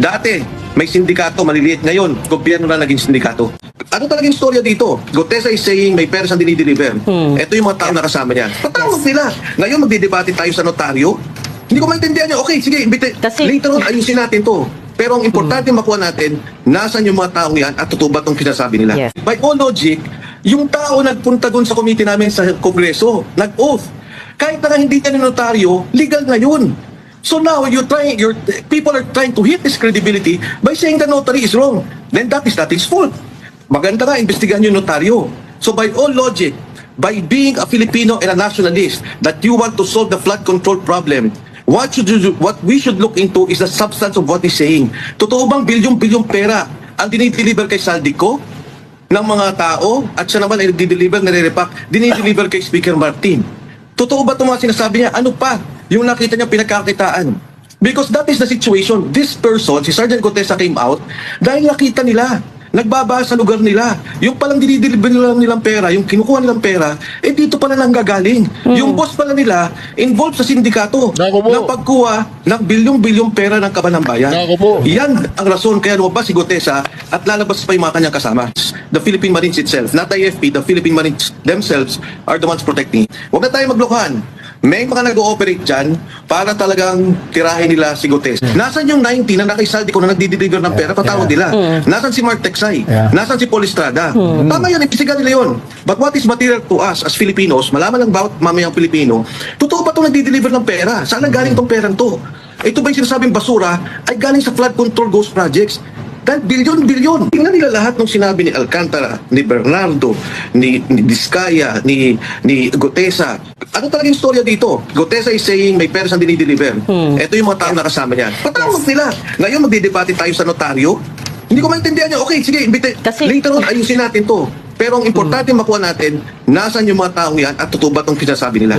Dati, may sindikato, maliliit. Ngayon, gobyerno na naging sindikato. Ano talagang storya dito? Gotesa is saying may pera siyang dinideliver. Ito yung mga tao na kasama niya. Patawag nila. Ngayon, magdidebate tayo sa notaryo. Hindi ko maintindihan niya. Okay, sige, imbite. Kasi- later on, ayusin natin to. Pero ang importante makuha natin, nasan yung mga taong yan at totoo ba itong sinasabi nila. Yes. By all logic, yung tao nagpunta doon sa committee namin sa Kongreso, nag-oath. Kahit na nga hindi niya notaryo, legal na yun. So now you trying, your people are trying to hit this credibility by saying the notary is wrong. Then that is not his fault. Maganda nga, investigahan yung notaryo. So by all logic, by being a Filipino and a nationalist, that you want to solve the flood control problem, what should you, do- what we should look into is the substance of what he's saying. Totoo bang bilyong-bilyong pera ang dinideliver kay Saldico ng mga tao at siya naman ay nagdi-deliver, nare-repack, dinideliver kay Speaker Martin. Totoo ba itong mga sinasabi niya? Ano pa yung nakita niya pinagkakitaan? Because that is the situation. This person, si Sergeant Contessa came out dahil nakita nila nagbaba sa lugar nila. Yung palang dinideliver nila nilang pera, yung kinukuha nilang pera, eh dito pala nang gagaling. Yung boss pala nila, involved sa sindikato ng pagkuha ng bilyong-bilyong pera ng kaban ng bayan. Yan ang rason kaya lumabas si Gotesa at lalabas pa yung mga kanyang kasama. The Philippine Marines itself, not IFP, the Philippine Marines themselves are the ones protecting. Huwag na tayo maglokohan. May mga nag-ooperate dyan para talagang tirahin nila si Gotesa. Nasaan yung 90 na nakaisaldi ko na nagdi-deliver ng pera? Patawag nila. Nasaan si Mark Texay? Yeah. Nasaan si Paul Estrada? Tama yan, impisigan nila yun. But what is material to us as Filipinos, malaman ng bawat mamayang Pilipino, totoo ba itong nagdi-deliver ng pera? Saan ang galing itong perang to? Ito ba yung sinasabing basura ay galing sa flood control ghost projects? Dahil bilyon-bilyon. Tingnan nila lahat ng sinabi ni Alcantara, ni Bernardo, ni, ni Diskaya, ni, ni Gotesa. Ano talagang storya dito? Gotesa is saying may pera siyang dinideliver. Ito yung mga tao na kasama niya. Patawag nila. Ngayon magdidebate tayo sa notaryo. Hindi ko maintindihan niya. Okay, sige, imbite. Kasi- later on, ayusin natin to. Pero ang importante makuha natin, nasan yung mga taong yan at totoo ba itong sinasabi nila. Yes.